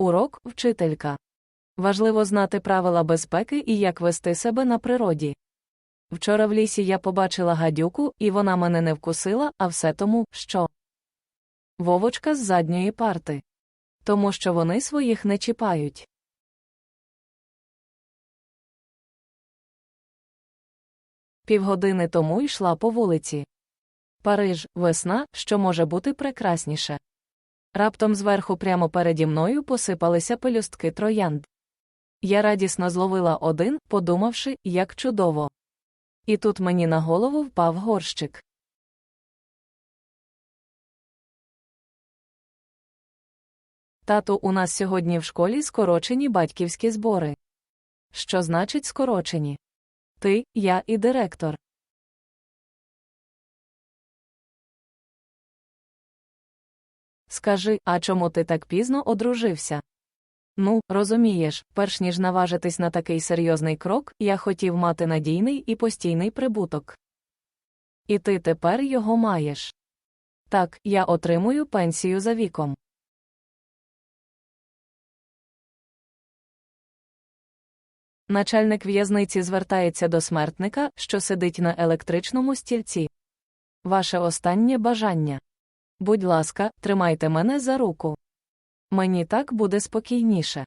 Урок вчителька. Важливо знати правила безпеки і як вести себе на природі. Вчора в лісі я побачила гадюку, і вона мене не вкусила, а все тому, що Вовочка з задньої парти. Тому що вони своїх не чіпають. Півгодини тому йшла по вулиці. Париж, весна, що може бути прекрасніше. Раптом зверху прямо переді мною посипалися пелюстки троянд. Я радісно зловила один, подумавши, як чудово. І тут мені на голову впав горщик. Тату, у нас сьогодні в школі скорочені батьківські збори. Що значить скорочені? Ти, я і директор. Скажи, а чому ти так пізно одружився? Ну, розумієш, перш ніж наважитись на такий серйозний крок, я хотів мати надійний і постійний прибуток. І ти тепер його маєш. Так, я отримую пенсію за віком. Начальник в'язниці звертається до смертника, що сидить на електричному стільці. Ваше останнє бажання. Будь ласка, тримайте мене за руку. Мені так буде спокійніше.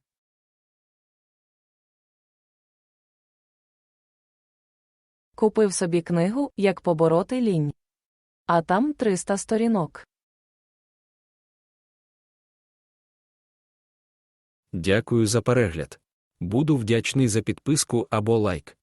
Купив собі книгу, як побороти лінь. А там 300 сторінок. Дякую за перегляд. Буду вдячний за підписку або лайк.